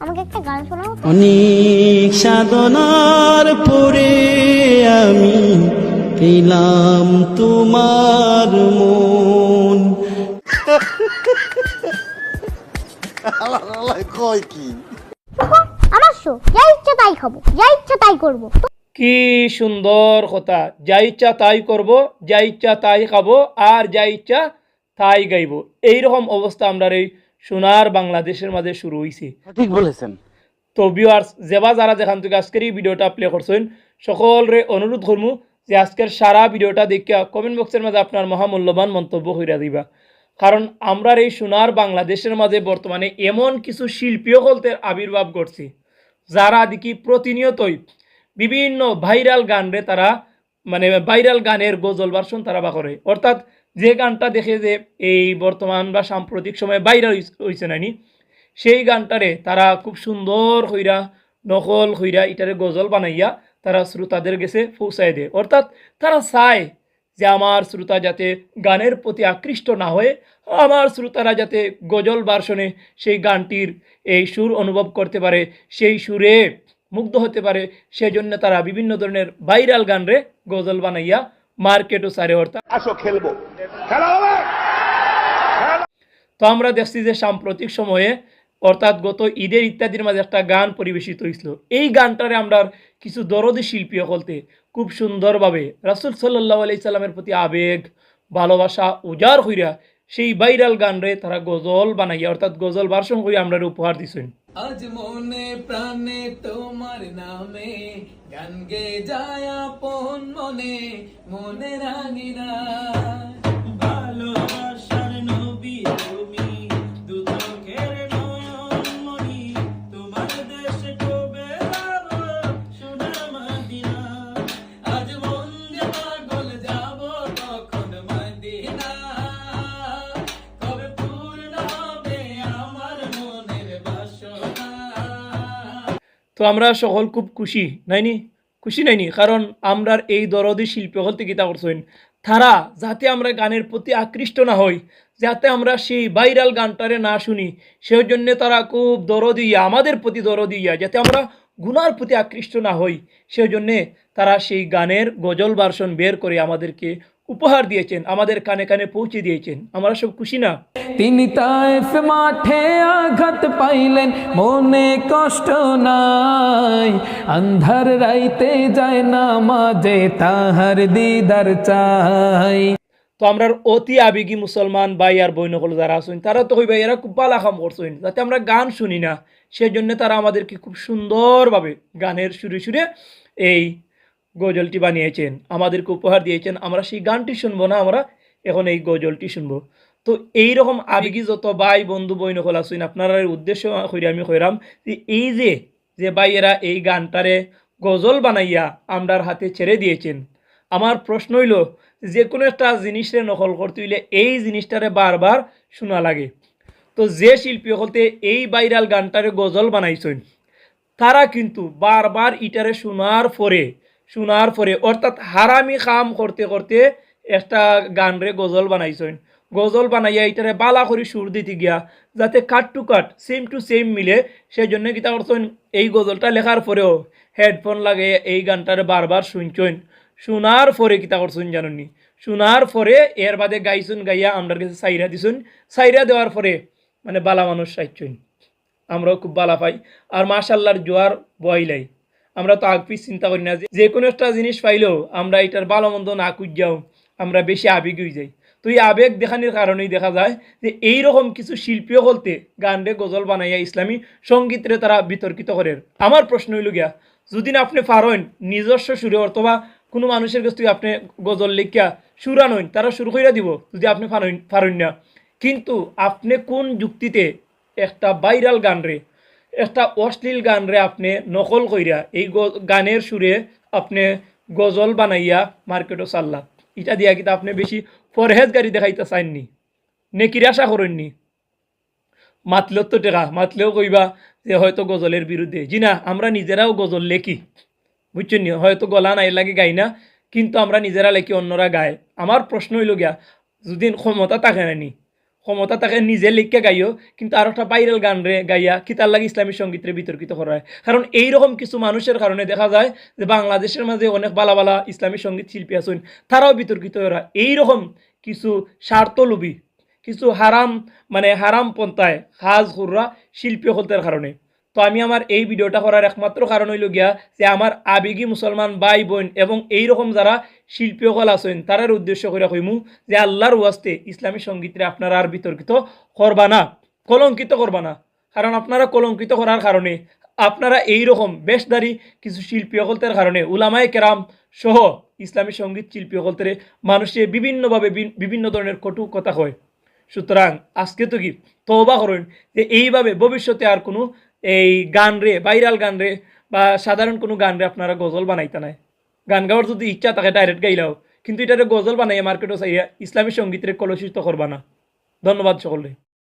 আমাকে একটা গান শোনাও অনেক সাধনার পরে আমি পেলাম তোমার মন। কয় কি? আমার শো যা ইচ্ছা তাই খাব যা ইচ্ছা তাই করব। কি সুন্দর কথা যা ইচ্ছা তাই করব যা ইচ্ছা তাই খাব আর যা ইচ্ছা তাই গাইব। এইরকম অবস্থা আমরা এই সোনার বাংলাদেশের মাঝে শুরু হয়েছে ঠিক বলেছেন। তো ভিউয়ার্স যেবা যারা যেখান থেকে আজকের এই ভিডিওটা প্লে করছেন সকলরে অনুরোধ করমু যে আজকের সারা ভিডিওটা দেখিয়া কমেন্ট বক্সের মাঝে আপনার মহামূল্যবান মন্তব্য হইয়া দিবা। কারণ আমরা এই সোনার বাংলাদেশের মাঝে বর্তমানে এমন কিছু শিল্পীয় কলতের আবির্ভাব ঘটছে যারা দেখি প্রতিনিয়তই বিভিন্ন ভাইরাল গানরে তারা মানে ভাইরাল গানের গজল ভার্সন তারা বা করে। অর্থাৎ যে গানটা দেখে যে এই বর্তমান বা সাম্প্রতিক সময়ে ভাইরাল হয়েছে নানি সেই গানটারে তারা খুব সুন্দর হইরা, নকল হইরা এটারে গজল বানাইয়া তারা শ্রোতাদের গেছে পৌঁছায় দেয়। অর্থাৎ তারা চায় যে আমার শ্রোতা যাতে গানের প্রতি আকৃষ্ট না হয়ে, আমার শ্রোতারা যাতে গজল বার্ষণে সেই গানটির এই সুর অনুভব করতে পারে, সেই সুরে মুগ্ধ হতে পারে, সেজন্য তারা বিভিন্ন ধরনের ভাইরাল গানরে গজল বানাইয়া মার্কেটও সারে অর্থাৎ আসো খেলব। খেলা হবে। তো আমরা দেখছি যে সাম্প্রতিক সময়ে অর্থাৎ গত ঈদের ইত্যাদির মাঝে একটা গান পরিবেশিত হয়েছিল। এই গানটারে আমরা কিছু দরদি শিল্পী হলতে খুব সুন্দরভাবে রাসুল সাল্লাহ আলি সাল্লামের প্রতি আবেগ ভালোবাসা উজাড় হইরা সেই ভাইরাল গানরে তারা গজল বানাইয়া অর্থাৎ গজল ভার্সন করে আমরা উপহার দিছেন। আজ মনে প্রাণে তোমার নামে গান গে যায় আপন মনে মনে রানী তো আমরা সকল খুব খুশি নাইনি? খুশি নাইনি কারণ আমরার এই দরদি শিল্পী হলতে গীতা করছেন। তারা যাতে আমরা গানের প্রতি আকৃষ্ট না হই যাতে আমরা সেই ভাইরাল গানটারে না শুনি সেই জন্যে তারা খুব দরদি ইয়া, আমাদের প্রতি দরদি ইয়া যাতে আমরা গুনার প্রতি আকৃষ্ট না হই সেই জন্যে তারা সেই গানের গজল ভার্সন বের করে আমাদেরকে উপহার দিয়েছেন আমাদের কানে কানে পৌঁছে দিয়েছেন। আমরা সব খুশি না? তিনি তাইফ মাঠে আঘাত পাইলেন মনে কষ্ট নাই। আন্ধার রাইতে যায় না মাঝে তাহার দিদার চাই। তো আমরা অতি আবেগী মুসলমান ভাই আর বই নকল যারা আছেন তারা তো হইবা এরা খুব ভালো কাম করছেন। যাতে আমরা গান শুনি না সেই জন্য তারা আমাদেরকে খুব সুন্দরভাবে গানের সুরে সুরে এই গজলটি বানিয়েছেন, আমাদেরকে উপহার দিয়েছেন, আমরা সেই গানটি শুনব না, আমরা এখন এই গজলটি শুনব। তো এই রকম আবেগী যত ভাই, বন্ধু বই নকল আছেন আপনারা উদ্দেশ্য হইরে আমি হইরাম যে এই যে যে ভাইয়েরা এই গানটারে গজল বানাইয়া আমরার হাতে ছেড়ে দিয়েছেন, আমার প্রশ্ন হইল, যে কোনো একটা জিনিসের নকল করতে হইলে এই জিনিসটারে বারবার শোনা লাগে। তো যে শিল্পী হলতে এই ভাইরাল গানটারে গজল বানাইছেন, তারা কিন্তু বারবার ইটারে শোনার পরে শোনার পরে অর্থাৎ হারামি কাম করতে করতে একটা গানরে গজল বানাইছেন গজল বানাইয়া এটারে বালা করে সুর দিতে গিয়া, যাতে cut to cut same to same মিলে সেই জন্য কিতা করছেন এই গজলটা লেখার পরেও হেডফোন লাগে, এই গানটারে বারবার শুনছেন শোনার পরে কিতা করছেন জানুনি। শোনার পরে এর বাদে গাইছুন গাইয়া আমরা কাছে সাইরা দিছুন সাইরা দেওয়ার পরে মানে বালা মানুষ সাইছুন আমরাও খুব বালা পাই। আর মাশাল্লাহর জোয়ার বয়লাই আমরা তো আগ পিছ চিন্তা করি না যে কোনো একটা জিনিস পাইলেও আমরা এটার ভালো মন্দ না কুজাও আমরা বেশি আবেগ হয়ে যাই। তো এই আবেগ দেখানোর কারণেই দেখা যায় যে এই রকম কিছু শিল্পীও বলতে গান রে গজল বানাইয়া ইসলামী সঙ্গীতরে তারা বিতর্কিত করে। আমার প্রশ্ন হইল গিয়া, যদি না আপনি পারেন নিজস্ব সুরে অথবা কোনো মানুষের কাছ থেকে আপনি গজল লিখিয়া সুরা নইন তারা শুরু করে দিব, যদি আপনি পারেন না। কিন্তু আপনি কোন যুক্তিতে একটা ভাইরাল গান রে একটা অশ্লীল গান রে আপনি নকল কইরা এই গানের সুরে আপনি গজল বানাইয়া মার্কেটও চাল্লা। ইটা দিয়া কিন্তু আপনি বেশি পরহেজগারি দেখাইতে চাইননি? নেকির আশা করেননি? মাতলেও তো টেকা, মাতলেও কইবা যে হয়তো গজলের বিরুদ্ধে। জি না, আমরা নিজেরাও গজল লেখি, বুঝছেন? হয়তো গলা নাই লাগে গাই না, কিন্তু আমরা নিজেরা লেখি, অন্যরা গায়। আমার প্রশ্ন হইল গিয়া যদি ক্ষমতা না নি? ক্ষমতা তাকে নিজে লিখকে গাইও কিন্তু আর একটা ভাইরাল গান রে গাইয়া কিতার লাগে ইসলামী সঙ্গীতরে বিতর্কিত করা হয় কারণ এইরকম কিছু মানুষের কারণে দেখা যায় যে বাংলাদেশের মাঝে অনেক বালা বালা ইসলামী সংগীত শিল্পী আছেন, তারাও বিতর্কিত ওরা এইরকম কিছু স্বার্থলোভী, কিছু হারাম মানে হারাম পন্থায় হাজ হুররা শিল্পী হলতের কারণে। তো আমি আমার এই ভিডিওটা করার একমাত্র কারণ হইল গিয়া যে আমার আবেগী মুসলমান ভাই বোন এবং এই রকম যারা শিল্পীসকল আছেন, তারার উদ্দেশ্য করে কইমু যে আল্লাহর ওয়াস্তে ইসলামী সঙ্গীতরে আপনারা আর বিতর্কিত করবা না, কলঙ্কিত করবা না। কারণ আপনারা কলঙ্কিত করার কারণে আপনারা এই রকম বেশদারি কিছু শিল্পী হলতের কারণে উলামায়ে কেরাম সহ ইসলামী সংগীত শিল্পী হলতের মানুষে বিভিন্নভাবে বিভিন্ন ধরনের কটু কথা হয়। সুতরাং আজকে তো কি? তবা করেন যে এইভাবে ভবিষ্যতে আর কোনো এই গান রে ভাইরাল গান রে, বা সাধারণ কোনো গান রে আপনারা গজল বানাইতে নাই। গান গাওয়ার যদি ইচ্ছা থাকে ডাইরেক্ট গাইলাও কিন্তু এটারে গজল বানাই মার্কেটও চাইয়া ইসলামী সঙ্গীতের কলসিত করবা না। ধন্যবাদ সকলে